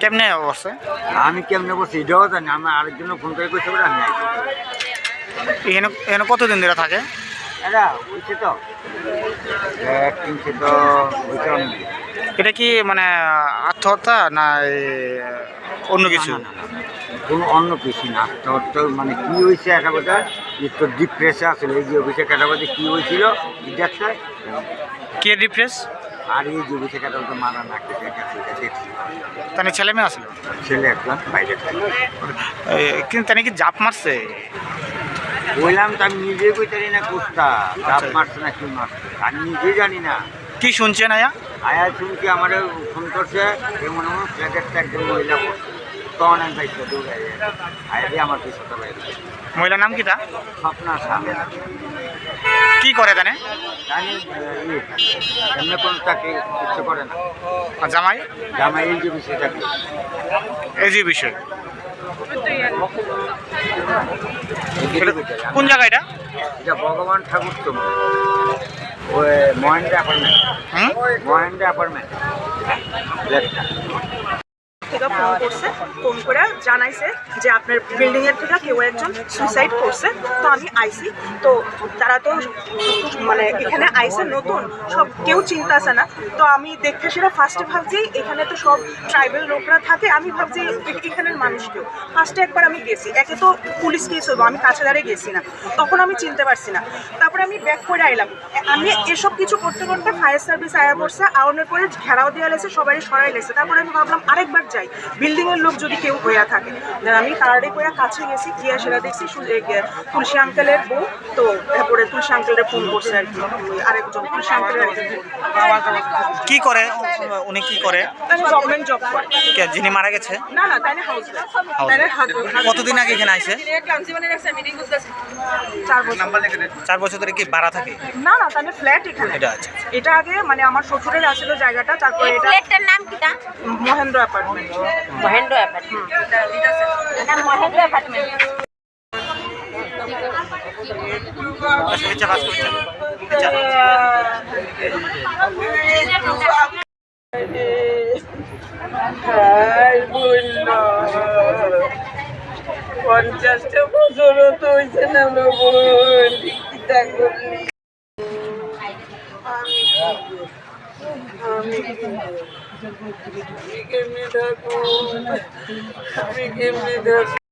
কেমনে অবস্থা? আমি কেমনে বসছি এটাও জানি আমি আরেকজন ফোন করে করতে পারি আমি। এখানে এখানে কতদিন ধরে থাকে? এটা কি মানে আত্মহত্যা না অন্য কিছু। কোনো অন্য কিছু না। তোর তো মানে কি হয়েছে একটা কথা? যে তোর ডিপ্রেসে আসলে এই যে অফিসে কাটা কথা কি হয়েছিল কে রিফ্রেশ আর এই যে অফিসে কাটা কথা মারা না কেটে গেছে দেখছি। তাহলে ছেলে মেয়ে আসলো? ছেলে একজন বাইরে কিন্তু তাহলে কি জাপ মারছে? বললাম তো আমি নিজেই কইতারি না কুস্তা। চাপ। মারছে না কি মারছে? আমি নিজেই জানি না। কি শুনছেন আয়া? আয়া শুনছি আমার ফোন করছে যে মনে হয় ফ্ল্যাটের একজন মহিলা বসছে। তখন আমি বাইকটা দৌড়ে আয়া দিয়ে আমার পিছটা বাইরে মহিলার নাম কি তা? স্বপ্না সামনে। কি করে জানে? জানি ইয়ে। এমনি কোনো চাকরি ইচ্ছে করে না। আর জামাই? জামাই এই যে বিষয় চাকরি এই যে বিষয়। কোন জায়গা এটা? এটা ভগবান ঠাকুর তো। ওই মহেন্দ্র অ্যাপার্টমেন্ট মহেন্দ্র অ্যাপার্টমেন্ট থেকে ফোন করছে ফোন করে জানাইছে যে আপনার বিল্ডিং এর থেকে কেউ একজন সুইসাইড করছে। তো আমি আইসি তো তারা তো মানে এখানে আইসে নতুন, সব কেউ চিন্তাছে না। তো আমি দেখতে সেটা ফার্স্টে ভাবছি, এখানে তো সব ট্রাইবেল লোকরা থাকে, আমি ভাবছি এখানের মানুষ কেউ। ফার্স্টে একবার আমি গেছি, একে তো পুলিশ কেস হব আমি কাছে দাঁড়িয়ে গেছি না। তখন আমি চিনতে পারছি না। তারপরে আমি ব্যাক করে আইলাম। আমি এসব কিছু করতে করতে ফায়ার সার্ভিস আয়া পড়ছে আওয়ানোর পরে ঘেরাও দেওয়া লেছে সবাই সরাই লেছে তারপরে আমি ভাবলাম আরেকবার যাই। বিল্ডিং এর লোক যদি কেউ হইয়া থাকে। আমি তাড়াতাড়ি করে কাছে গেছি গিয়ে সেটা দেখছি তুলসী আঙ্কেলের বউ। তো তারপরে তুলসী আঙ্কেলের ফোন করছে আর কি। আরেকজন তুলসী আঙ্কেলের কি করে? উনি কি করে? গভর্নমেন্ট জব করে। যিনি মারা গেছে? না না তাই না হাউস কতদিন আগে এখানে আইছে? চার বছর। ধরে কি ভাড়া থাকে? না না তাহলে ফ্ল্যাট এখানে। এটা আছে এটা আগে মানে আমার শ্বশুরের আছিল জায়গাটা তারপরে এটা ফ্ল্যাটটার নাম কি তা Mahendra apartment Mahendra apartment Mahendra apartment পঞ্চাশটা বছরও তো হয়েছে না বোন আমি আমি কেমনে থাকব আমি কেমনে থাকব